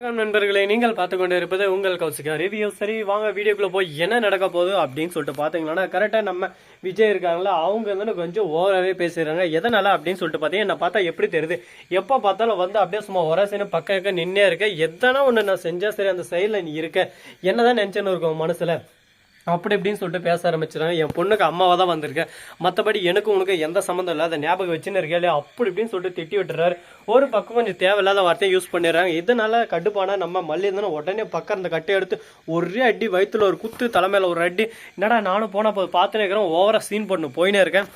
நண்பர்களை நண்பர்களே நீங்கள் பார்த்து கொண்டு இருப்பது உங்கள் கௌசிகா ரிவ்யூ. சரி வாங்க வீடியோக்குள்ளே போய் என்ன நடக்க போகுது அப்படின்னு சொல்லிட்டு பார்த்தீங்கன்னா கரெக்டாக நம்ம விஜய் இருக்காங்களா அவங்க வந்து கொஞ்சம் ஓவராகவே பேசுகிறாங்க எதனால அப்படின்னு சொல்லிட்டு பார்த்தீங்கன்னா என்ன பார்த்தா எப்படி தெரியுது? எப்போ பார்த்தாலும் வந்து அப்படியே சும்மா ஒரசின்னு பக்கம் இருக்க நின்னே இருக்க. எதனா ஒன்று நான் செஞ்சால் சரி அந்த சைடில் நீ இருக்க. என்னதான் நினச்சேன்னு இருக்கும் மனசில்? அப்படி இப்படின்னு சொல்லிட்டு பேச ஆரம்பிச்சிடாங்க என் பொண்ணுக்கு அம்மாவாக தான் வந்திருக்கேன் மற்றபடி எனக்கு உனக்கு எந்த சம்மந்தம் இல்லை அதை ஞாபகம் வச்சுன்னு இருக்கே அப்படி இப்படின்னு சொல்லிட்டு திட்டி விட்டுறாரு. ஒரு பக்கம் கொஞ்சம் தேவையில்லாத வார்த்தையை யூஸ் பண்ணிடுறாங்க. இதனால கடுப்பானா நம்ம மல்லி இருந்தாலும் உடனே பக்கம் அந்த கட்டை எடுத்து ஒரே அடி வயிற்றுல ஒரு குத்து தலைமையில் ஒரு அடி. என்னடா நானும் போனால் பார்த்துன்னு இருக்கிறேன். ஓவராக சீன் பண்ணு போயினே இருக்கேன்.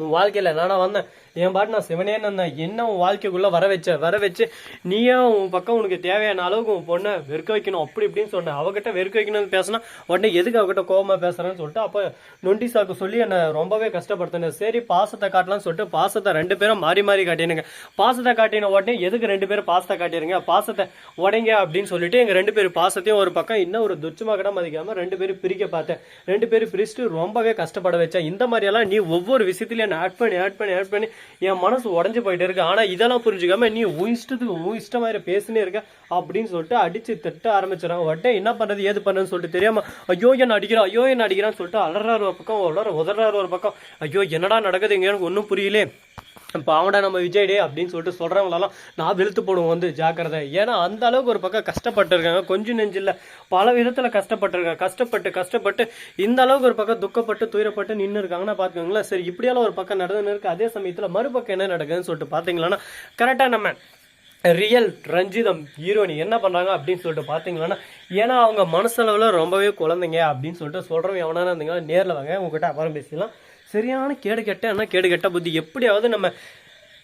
உன் வாழ்க்கையில் நானா வந்தேன். என் பாட்டு நான் சிவனே நான் என்ன உன் வாழ்க்கைக்குள்ளே வர வச்ச? வர வச்சு நீயே உன் பக்கம் உனக்கு தேவையான அளவுக்கு உன் பொண்ணை வெறுக்க வைக்கணும்? அப்படி இப்படின்னு சொன்னேன். அவகிட்ட வெறுக்க வைக்கணும்னு பேசினா உடனே எதுக்கு அவகிட்ட கோவமா பேசுறேன்னு சொல்லிட்டு அப்போ நொண்டி சாக்கு சொல்லி என்னை ரொம்பவே கஷ்டப்படுத்தினேன். சரி பாசத்தை காட்டலாம்னு சொல்லிட்டு பாசத்தை ரெண்டு பேரும் மாறி மாறி காட்டினுங்க. பாசத்தை காட்டின உடனே எதுக்கு ரெண்டு பேரும் பாசத்தை காட்டிடுங்க பாசத்தை உடைங்க அப்படின்னு சொல்லிட்டு எங்க ரெண்டு பேரும் பாசத்தையும் ஒரு பக்கம் இன்னும் ஒரு துச்சமாக கூட மதிக்காம ரெண்டு பேரும் பிரிக்க பார்த்தேன். ரெண்டு பேரும் பிரிச்சுட்டு ரொம்பவே கஷ்டப்பட வச்சேன். இந்த மாதிரியெல்லாம் நீ ஒவ்வொரு விஷயத்திலையும் ஆட் பண்ணி ஆட் பண்ணி ஆட் பண்ணி என் மனசு உடஞ்சி போயிட்டு இருக்கு. ஆனா இதெல்லாம் புரிஞ்சுக்காம நீ உன் இஷ்டத்துக்கு உன் இஷ்டம் மாதிரி பேசினே இருக்க அப்படின்னு சொல்லிட்டு அடிச்சு திட்ட ஆரம்பிச்சிடறாங்க. உடனே என்ன பண்றது ஏது பண்றதுன்னு சொல்லிட்டு தெரியாம ஐயோ என்ன அடிக்கிறான் ஐயோ என்ன அடிக்கிறான்னு சொல்லிட்டு அலறாரு ஒரு பக்கம் உலற உதறாரு ஒரு பக்கம். ஐயோ என்னடா நடக்குது இங்க எனக்கு ஒன்றும் புரியலே. பாவடா நம்ம விஜய் டே அப்படின்னு சொல்லிட்டு சொல்கிறவங்களெல்லாம் நான் வெளுத்து போடுவோம் வந்து ஜாக்கிரதை. ஏன்னா அந்த அளவுக்கு ஒரு பக்கம் கஷ்டப்பட்டுருக்காங்க. கொஞ்சம் நெஞ்சில் பல விதத்தில் கஷ்டப்பட்டிருக்காங்க. கஷ்டப்பட்டு கஷ்டப்பட்டு இந்த அளவுக்கு ஒரு பக்கம் துக்கப்பட்டு துயரப்பட்டு நின்று இருக்காங்கன்னா பார்த்துக்கோங்களேன் சரி இப்படியெல்லாம் ஒரு பக்கம் நடந்துன்னு இருக்கு. அதே சமயத்தில் மறுபக்கம் என்ன நடக்குதுன்னு சொல்லிட்டு பாத்தீங்களன்னா கரெக்டாக நம்ம ரியல் ரஞ்சிதம் ஹீரோனி என்ன பண்ணுறாங்க அப்படின்னு சொல்லிட்டு பார்த்தீங்கன்னா ஏன்னா அவங்க மனசளவில் ரொம்பவே குழந்தைங்க அப்படின்னு சொல்லிட்டு சொல்கிறவங்க எவனா இருந்தீங்கன்னா நேரில் வாங்க உங்ககிட்ட அப்புறம் பேசிடலாம். சரியான கேடு கெட்ட என்ன கேடு கெட்ட புத்தி. எப்படியாவது நம்ம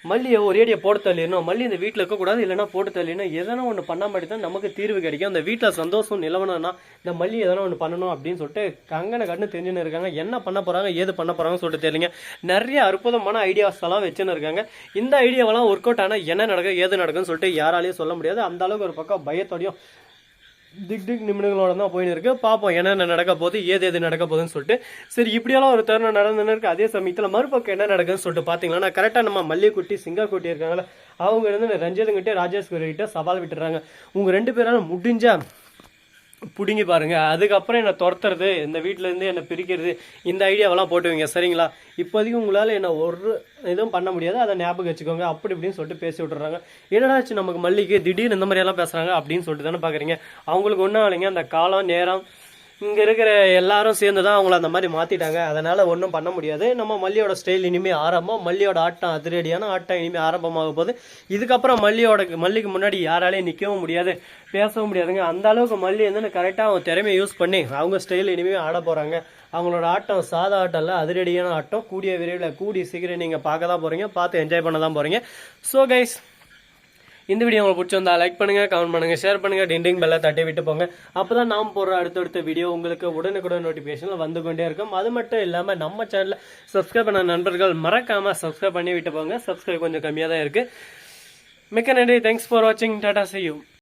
மல்லியை ஒரேடியை போட்டு தள்ளிடணும். மல்லி இந்த வீட்டில் இருக்கக்கூடாது இல்லைன்னா போட்டு தள்ளிடணும். எதனா ஒன்று பண்ண மாதிரி தான் நமக்கு தீர்வு கிடைக்கும். அந்த வீட்டில் சந்தோஷம் நிலவணும்னா இந்த மல்லி எதனா ஒன்று பண்ணணும் அப்படின்னு சொல்லிட்டு கங்கனை கண்ணு தெரிஞ்சுன்னு இருக்காங்க. என்ன பண்ண போகிறாங்க ஏது பண்ண போகிறாங்கன்னு சொல்லிட்டு தெரியலங்க. நிறைய அற்புதமான ஐடியாஸ் எல்லாம் வச்சுன்னு இருக்காங்க. இந்த ஐடியாவெல்லாம் ஒர்க் அவுட் ஆனால் என்ன நடக்கும் ஏது நடக்கும்னு சொல்லிட்டு யாராலையும் சொல்ல முடியாது. அந்த அளவுக்கு ஒரு பக்கம் பயத்தோடையும் திக் திக் நிமிடங்களோட தான் போயின்னு இருக்கு. பார்ப்போம் என்னென்ன நடக்க போகுது ஏது எது நடக்க போகுதுன்னு சொல்லிட்டு. சரி இப்படியெல்லாம் ஒரு தருணம் நடந்துன்னு இருக்கு. அதே சமயத்தில் மறுபக்கம் என்ன நடக்குதுன்னு சொல்லிட்டு பார்த்தீங்கன்னா கரெக்டாக நம்ம மல்லிகுட்டி சிங்கக்குட்டி இருக்காங்களா அவங்க இருந்து ரஞ்சிதங்கிட்டே ராஜேஸ்வரி கிட்ட சவால் விட்டுறாங்க. உங்க ரெண்டு பேரால முடிஞ்சா பிடுங்கி பாருங்க. அதுக்கப்புறம் என்னை துரத்துறது இந்த வீட்ல இருந்து என்னை பிரிக்கிறது இந்த ஐடியாவெல்லாம் போட்டுவீங்க சரிங்களா? இப்போதைக்கு உங்களால் என்ன ஒரு இதுவும் பண்ண முடியாது. அதை ஞாபகம் வச்சுக்கோங்க. அப்படி இப்படின்னு சொல்லிட்டு பேசி விட்டுறாங்க. என்னடாச்சு நமக்கு மல்லிகை திடீர்னு இந்த மாதிரி எல்லாம் பேசுறாங்க அப்படின்னு சொல்லிட்டு தானே பார்க்குறீங்க அவங்களுக்கு ஒன்றும் இல்லைங்க அந்த காலம் நேரம் இங்கே இருக்கிற எல்லாரும் சேர்ந்து தான் அவங்கள அந்த மாதிரி மாற்றிட்டாங்க அதனால் ஒன்றும் பண்ண முடியாது. நம்ம மல்லியோட ஸ்டைல் இனிமேல் ஆரம்பம். மல்லியோட ஆட்டம் அதிரடியான ஆட்டம் இனிமேல் ஆரம்பமாக போகுது. இதுக்கப்புறம் மல்லியோட மல்லிக்கு முன்னாடி யாராலையும் நிற்கவும் முடியாது. பேசவும் முடியாதுங்க. அந்த அளவுக்கு மல்லி வந்து கரெக்டாக அவங்க திறமையை யூஸ் பண்ணி அவங்க ஸ்டைல் இனிமேல் ஆட போகிறாங்க அவங்களோட ஆட்டம் சாதா ஆட்டம் இல்லை அதிரடியான ஆட்டம். கூடிய விரைவில் கூடிய சீக்கிரம் நீங்கள் பார்க்க தான் போகிறீங்க பார்த்து என்ஜாய் பண்ண தான் போகிறீங்க ஸோ கைஸ் இந்த வீடியோ உங்களுக்கு பிடிச்சிருந்தா லைக் பண்ணுங்க கமெண்ட் பண்ணுங்க ஷேர் பண்ணுங்க டிண்டிங் பெல்ல தட்டி விட்டு போங்க. அப்பதான் நாம் போடுற அடுத்தடுத்த வீடியோ உங்களுக்கு உடனுக்குடன் நோட்டிபிகேஷன் வந்து கொண்டே இருக்கும். அது மட்டும் இல்லாம நம்ம சேனலில் சப்ஸ்கிரைப் பண்ண நண்பர்கள் மறக்காம சப்ஸ்கிரைப் பண்ணி விட்டு போங்க. சப்ஸ்கிரைப் கொஞ்சம் கம்மியா தான் இருக்கு. மிக்க நன்றி. தேங்க்ஸ் ஃபார் வாட்சிங் டாடா செய்யும்